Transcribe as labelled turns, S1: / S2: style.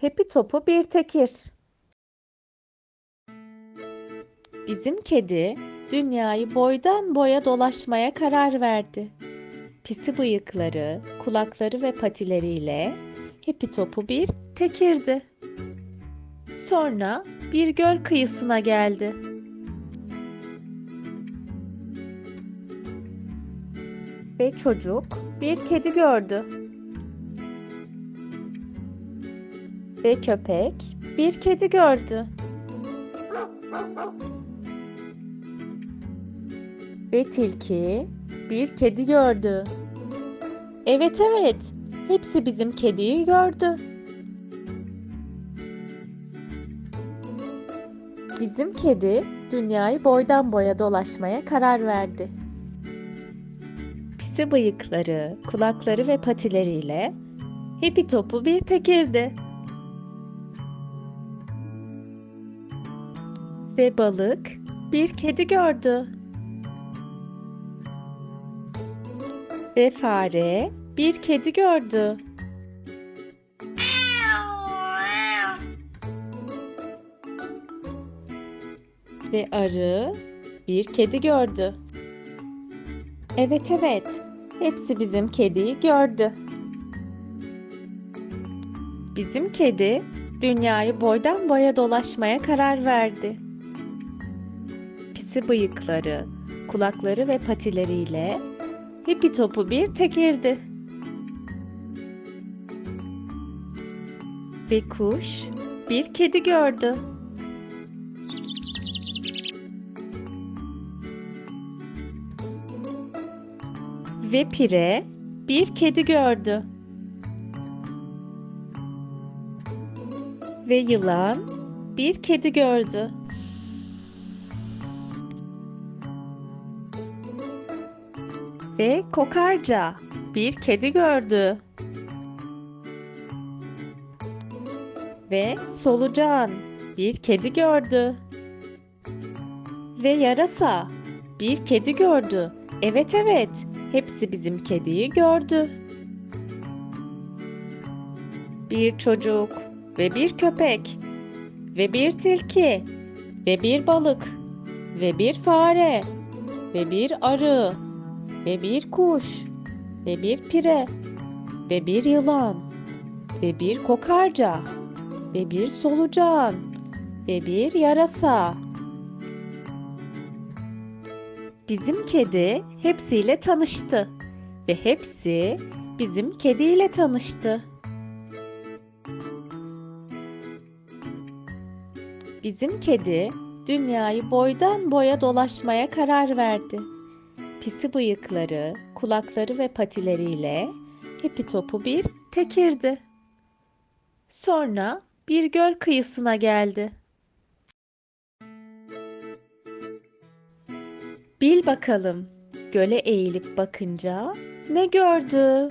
S1: Happy topu bir tekir. Bizim kedi dünyayı boydan boya dolaşmaya karar verdi. Pisi bıyıkları, kulakları ve patileriyle Happy topu bir tekirdi. Sonra bir göl kıyısına geldi. Ve çocuk bir kedi gördü. Ve köpek bir kedi gördü. Ve tilki bir kedi gördü. Evet evet, hepsi bizim kediyi gördü. Bizim kedi dünyayı boydan boya dolaşmaya karar verdi. Pisi bıyıkları, kulakları ve patileriyle Happy topu bir tekirdi. Ve balık bir kedi gördü. Ve fare bir kedi gördü. Ve arı bir kedi gördü. Evet evet, hepsi bizim kediyi gördü. Bizim kedi dünyayı boydan boya dolaşmaya karar verdi. Pisi bıyıkları, kulakları ve patileriyle Happy topu bir tekirdi. Ve kuş bir kedi gördü. Ve pire bir kedi gördü. Ve yılan bir kedi gördü. Ve kokarca bir kedi gördü. Ve solucan bir kedi gördü. Ve yarasa bir kedi gördü. Evet evet, hepsi bizim kediyi gördü. Bir çocuk ve bir köpek ve bir tilki ve bir balık ve bir fare ve bir arı ve bir kuş ve bir pire ve bir yılan ve bir kokarca ve bir solucan ve bir yarasa. Bizim kedi hepsiyle tanıştı ve hepsi bizim kediyle tanıştı. Bizim kedi dünyayı boydan boya dolaşmaya karar verdi. Pisi bıyıkları, kulakları ve patileriyle Happy topu bir tekirdi. Sonra bir göl kıyısına geldi. Bil bakalım, göle eğilip bakınca ne gördü?